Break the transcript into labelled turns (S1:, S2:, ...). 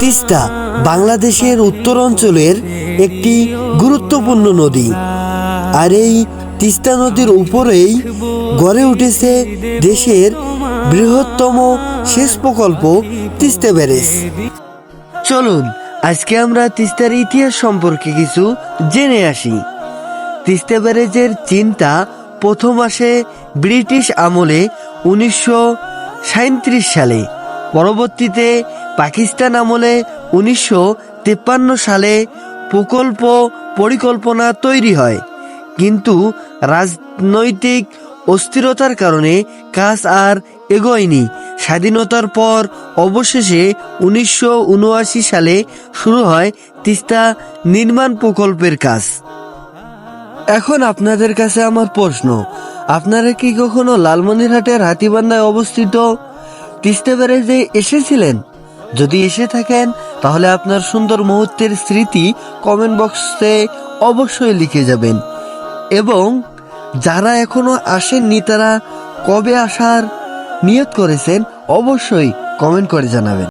S1: তিস্তা, বাংলাদেশের উত্তর অঞ্চলের একটি গুরুত্বপূর্ণ নদী। আর এই তিস্তা নদীর উপরেই গড়ে উঠেছে দেশের বৃহত্তম সেচ প্রকল্প তিস্তা ব্যারেজ। চলুন, আজকে আমরা তিস্তার ইতিহাস সম্পর্কে কিছু জেনে আসি। তিস্তা ব্যারেজের চিন্তা প্রথম আসে ব্রিটিশ আমলে উনিশশো সালে। পরবর্তীতে পাকিস্তান আমলে উনিশশো তিপ্পান্ন সালে প্রকল্প পরিকল্পনা তৈরি হয়। কিন্তু রাজনৈতিক অস্থিরতার কারণে কাজ আর এগোয়নি। স্বাধীনতার পর অবশেষে উনিশশো উনআশি সালে শুরু হয় তিস্তা নির্মাণ প্রকল্পের কাজ। এখন আপনাদের কাছে আমার প্রশ্ন। আপনারা কি কখনো লালমনিরহাটের হাতিবান্ধায় অবস্থিত তিস্তা ব্যারেজে এসেছিলেন? যদি এসে থাকেন, তাহলে আপনার সুন্দর মুহূর্তের স্মৃতি কমেন্ট বক্সে অবশ্যই লিখে যাবেন। এবং যারা এখনও আসেননি, তারা কবে আসার নিয়ত করেছেন, অবশ্যই কমেন্ট করে জানাবেন।